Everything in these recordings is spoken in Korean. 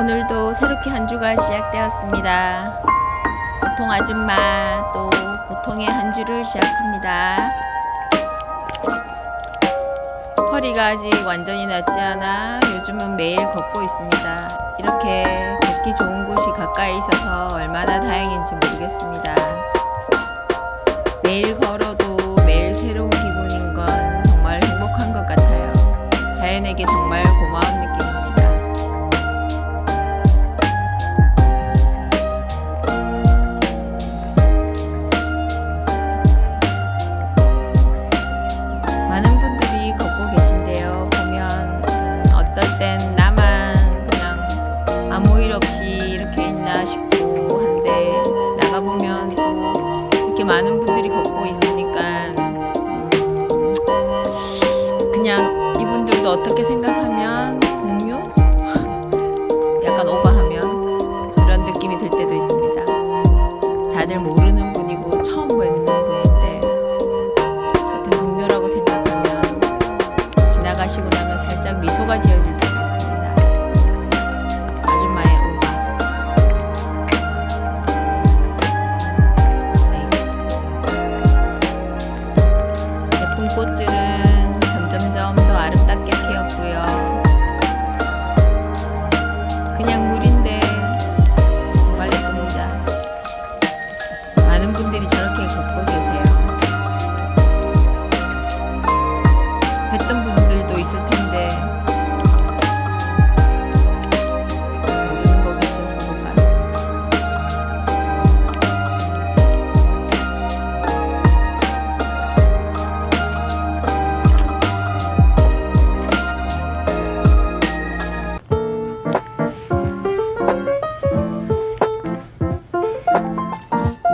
오늘도 새롭게 한 주가 시작되었습니다. 보통 아줌마 또 보통의 한 주를 시작합니다. 허리가 아직 완전히 낫지 않아 요즘은 매일 걷고 있습니다. 이렇게 걷기 좋은 곳이 가까이 있어서 얼마나 다행인지 모르겠습니다. 매일 걸어도 매일 새로운 기 없이 이렇게 있나 싶고 한데 나가 보면 또 이렇게 많은 분들이 걷고 있으니까 음, 그냥 이분들도 어떻게 생각하면 동료? 약간 오버하면 그런 느낌이 들 때도 있습니다. 다들 모르는 분이고 처음 뵙는 분인데 같은 동료라고 생각하면 지나가시고 나면 살짝 미소가 지어질 꽃들은 점점점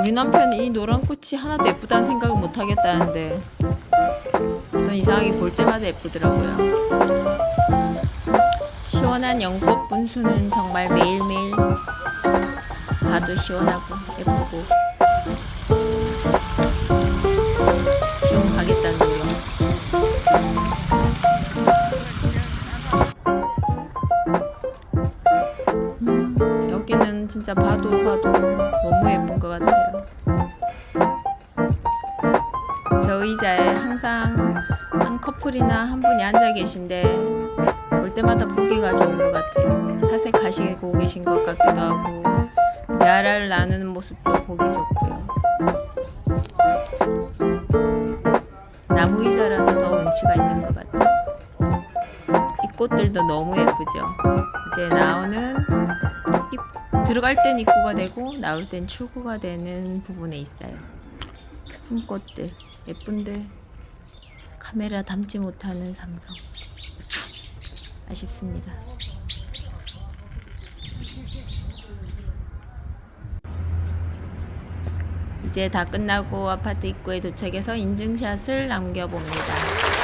우리 남편이 이 노란 꽃이 하나도 예쁘다는 생각을 못 하겠다는데 전 이상하게 볼 때마다 예쁘더라고요. 시원한 연꽃 분수는 정말 매일매일 봐도 시원하고 예쁘고 지금 가겠다는 거. 음, 여기는 진짜 봐도 봐도 너무 예쁜 것 같아요. 의자에 항상 한 커플이나 한 분이 앉아 계신데 볼 때마다 보기가 좋은 것 같아요. 사색하시고 계신 것 같기도 하고 대화를 나누는 모습도 보기 좋고요. 나무 의자라서 더 운치가 있는 것 같아요. 이 꽃들도 너무 예쁘죠. 이제 나오는 입- 들어갈 땐 입구가 되고 나올 땐 출구가 되는 부분에 있어요. 흰 꽃들 예쁜데 카메라 담지 못하는 삼성 아쉽습니다. 이제 다 끝나고 아파트 입구에 도착해서 인증샷을 남겨봅니다.